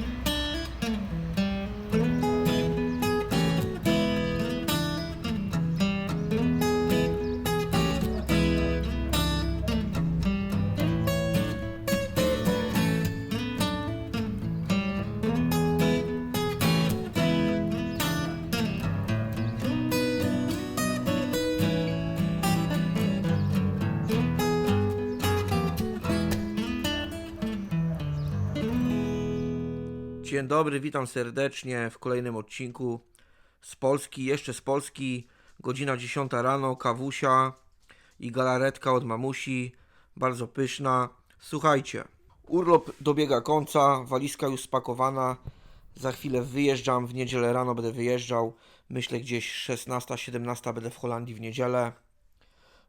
Mm-hmm. Dzień dobry, witam serdecznie w kolejnym odcinku z Polski, jeszcze z Polski, godzina 10 rano, kawusia i galaretka od mamusi, bardzo pyszna. Słuchajcie, urlop dobiega końca, walizka już spakowana, za chwilę wyjeżdżam, w niedzielę rano będę wyjeżdżał, myślę gdzieś 16-17 będę w Holandii w niedzielę.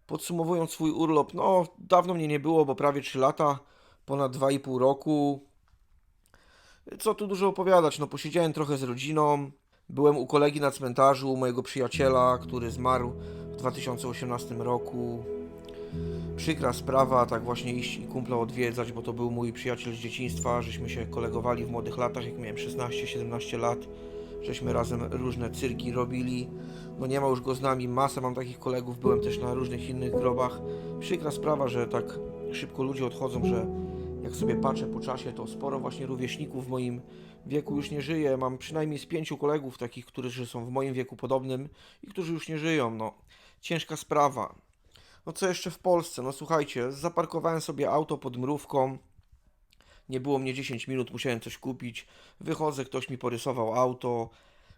Podsumowując swój urlop, no dawno mnie nie było, bo prawie 3 lata, ponad 2,5 roku, co tu dużo opowiadać, no posiedziałem trochę z rodziną, byłem u kolegi na cmentarzu, u mojego przyjaciela, który zmarł w 2018 roku. Przykra sprawa, tak właśnie iść i kumpla odwiedzać, bo to był mój przyjaciel z dzieciństwa, żeśmy się kolegowali w młodych latach, jak miałem 16-17 lat, żeśmy razem różne cyrki robili. No nie ma już go z nami, masę mam takich kolegów, byłem też na różnych innych grobach. Przykra sprawa, że tak szybko ludzie odchodzą, że jak sobie patrzę po czasie, to sporo właśnie rówieśników w moim wieku już nie żyje. Mam przynajmniej z pięciu kolegów takich, którzy są w moim wieku podobnym i którzy już nie żyją. No, ciężka sprawa. No co jeszcze w Polsce? No słuchajcie, zaparkowałem sobie auto pod mrówką. Nie było mnie 10 minut, musiałem coś kupić. Wychodzę, ktoś mi porysował auto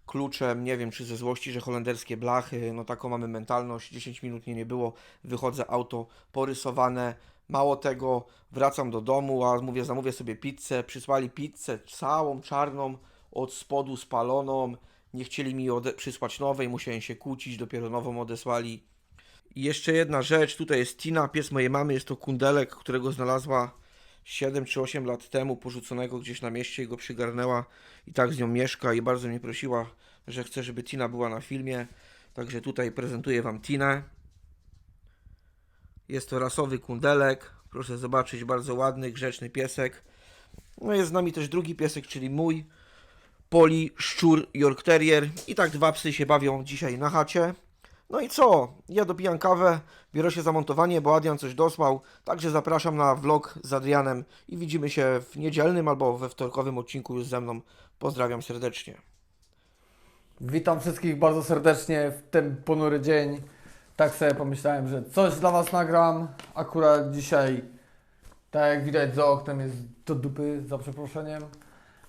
kluczem, nie wiem czy ze złości, że holenderskie blachy, no taką mamy mentalność, 10 minut mnie nie było, wychodzę, auto porysowane, mało tego, wracam do domu, a mówię, zamówię sobie pizzę, przysłali pizzę całą czarną, od spodu spaloną, nie chcieli mi przysłać nowej, musiałem się kłócić, dopiero nową odesłali. I jeszcze jedna rzecz, tutaj jest Tina, pies mojej mamy, jest to kundelek, którego znalazła 7 czy 8 lat temu, porzuconego gdzieś na mieście i go przygarnęła i tak z nią mieszka i bardzo mnie prosiła, że chce, żeby Tina była na filmie. Także tutaj prezentuję Wam Tinę. Jest to rasowy kundelek, proszę zobaczyć, bardzo ładny, grzeczny piesek. No jest z nami też drugi piesek, czyli mój, Poli Szczur York Terrier. I tak dwa psy się bawią dzisiaj na chacie. No i co? Ja dopijam kawę, biorę się za montowanie, bo Adrian coś dosłał. Także zapraszam na vlog z Adrianem i widzimy się w niedzielnym albo we wtorkowym odcinku już ze mną. Pozdrawiam serdecznie. Witam wszystkich bardzo serdecznie w ten ponury dzień. Tak sobie pomyślałem, że coś dla Was nagram. Akurat dzisiaj, tak jak widać za oknem, jest do dupy, za przeproszeniem.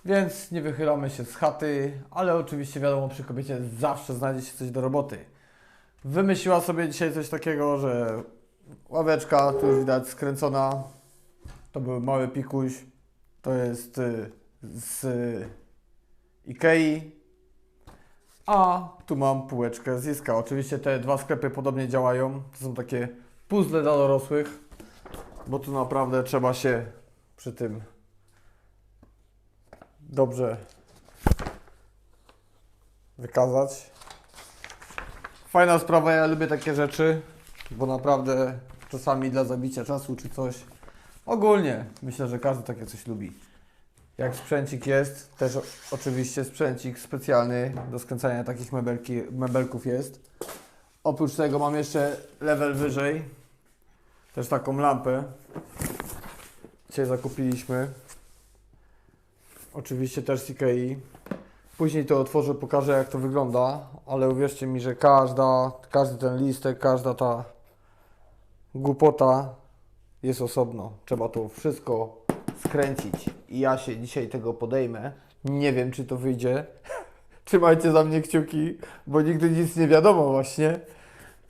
Więc nie wychylamy się z chaty, ale oczywiście wiadomo, przy kobiecie zawsze znajdzie się coś do roboty. Wymyśliła sobie dzisiaj coś takiego, że ławeczka, tu już widać skręcona. To był mały pikuś. To jest y, z Ikei. A tu mam półeczkę z. Oczywiście te dwa sklepy podobnie działają. To są takie puzzle dla dorosłych, bo tu naprawdę trzeba się przy tym dobrze wykazać. Fajna sprawa, ja lubię takie rzeczy, bo naprawdę czasami dla zabicia czasu czy coś. Ogólnie myślę, że każdy takie coś lubi. Jak sprzęcik jest, też oczywiście sprzęcik specjalny do skręcania takich mebelki, mebelków jest. Oprócz tego mam jeszcze level wyżej, też taką lampę. Dzisiaj zakupiliśmy. Oczywiście też z Ikei. Później to otworzę, pokażę jak to wygląda, ale uwierzcie mi, że każda, każdy ten listek, każda ta głupota jest osobno. Trzeba to wszystko skręcić. I ja się dzisiaj tego podejmę. Nie wiem, czy to wyjdzie. Trzymajcie za mnie kciuki, bo nigdy nic nie wiadomo właśnie.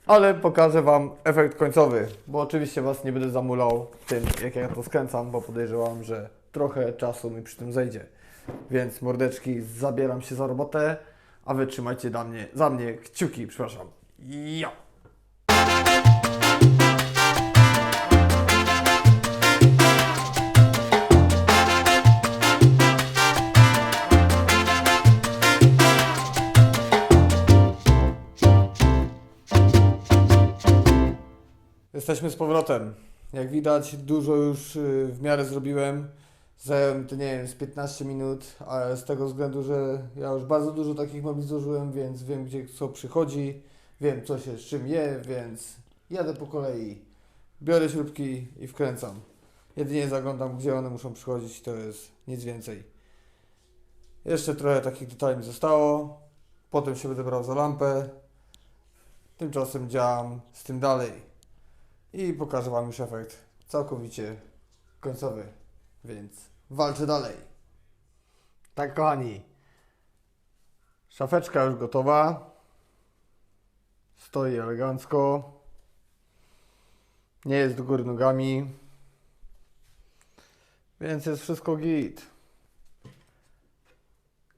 Ale pokażę Wam efekt końcowy, bo oczywiście Was nie będę zamulał tym, jak ja to skręcam, bo podejrzewam, że trochę czasu mi przy tym zejdzie. Więc mordeczki, zabieram się za robotę, a Wy trzymajcie mnie, za mnie kciuki, przepraszam. Jo! Jesteśmy z powrotem. Jak widać, dużo już y, w miarę zrobiłem. Zajęło mi to, nie wiem, z 15 minut, ale z tego względu, że ja już bardzo dużo takich mebli zużyłem, więc wiem, gdzie co przychodzi, wiem, co się z czym je, więc jadę po kolei, biorę śrubki i wkręcam. Jedynie zaglądam, gdzie one muszą przychodzić, to jest nic więcej. Jeszcze trochę takich detali mi zostało, potem się będę brał za lampę, tymczasem działam z tym dalej i pokażę Wam już efekt całkowicie końcowy. Więc walczę dalej. Tak, kochani. Szafeczka już gotowa. Stoi elegancko. Nie jest do góry nogami. Więc jest wszystko git.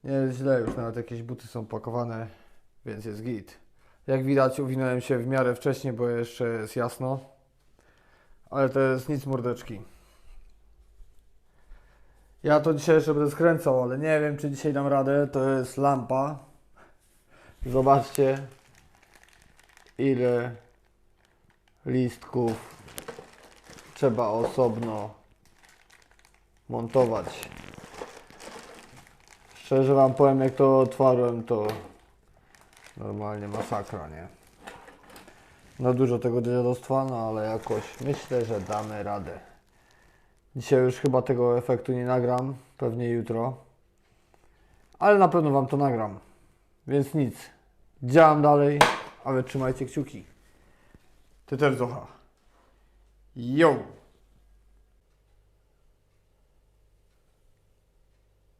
Nie jest źle, już nawet jakieś buty są pakowane, więc jest git. Jak widać, uwinąłem się w miarę wcześniej, bo jeszcze jest jasno. Ale to jest nic mordeczki. Ja to dzisiaj jeszcze będę skręcał, ale nie wiem, czy dzisiaj dam radę. To jest lampa. Zobaczcie, ile listków trzeba osobno montować. Szczerze Wam powiem, jak to otwarłem, to normalnie masakra, nie? No dużo tego dziadostwa, no ale jakoś myślę, że damy radę. Dzisiaj już chyba tego efektu nie nagram, pewnie jutro. Ale na pewno Wam to nagram. Więc nic. Działam dalej, a wy trzymajcie kciuki. Ty też Zocha. Yo!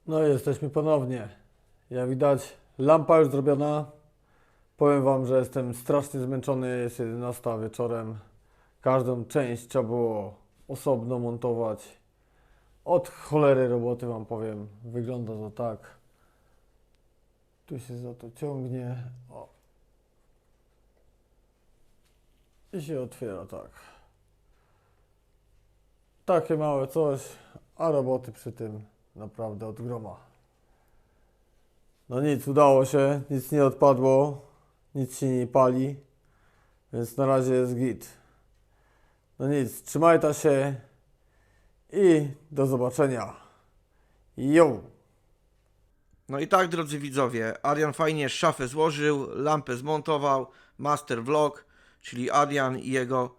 No i jesteśmy ponownie. Jak widać, lampa już zrobiona. Powiem Wam, że jestem strasznie zmęczony. Jest 11 wieczorem. Każdą część trzeba było osobno montować. Od cholery roboty Wam powiem. Wygląda to tak. Tu się za to ciągnie. O. I się otwiera tak. Takie małe coś, a roboty przy tym naprawdę od groma. No nic, udało się, nic nie odpadło, nic się nie pali, więc na razie jest git. No nic, trzymaj się i do zobaczenia. Yo! No i tak, drodzy widzowie, Adrian fajnie szafę złożył, lampę zmontował, master vlog, czyli Adrian i jego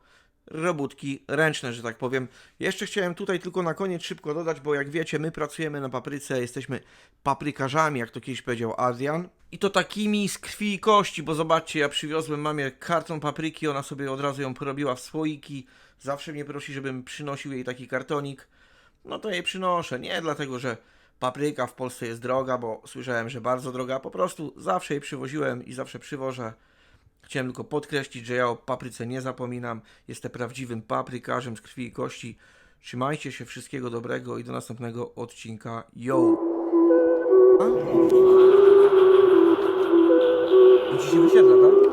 robótki ręczne, że tak powiem. Jeszcze chciałem tutaj tylko na koniec szybko dodać, bo jak wiecie, my pracujemy na papryce, jesteśmy paprykarzami, jak to kiedyś powiedział Adrian. I to takimi z krwi i kości, bo zobaczcie, ja przywiozłem mamie karton papryki, ona sobie od razu ją porobiła w słoiki. Zawsze mnie prosi, żebym przynosił jej taki kartonik. No to jej przynoszę. Nie dlatego, że papryka w Polsce jest droga, bo słyszałem, że bardzo droga. Po prostu zawsze jej przywoziłem i zawsze przywożę. Chciałem tylko podkreślić, że ja o papryce nie zapominam. Jestem prawdziwym paprykarzem z krwi i kości. Trzymajcie się, wszystkiego dobrego i do następnego odcinka. Yo! A? I ci się wyświetla, tak?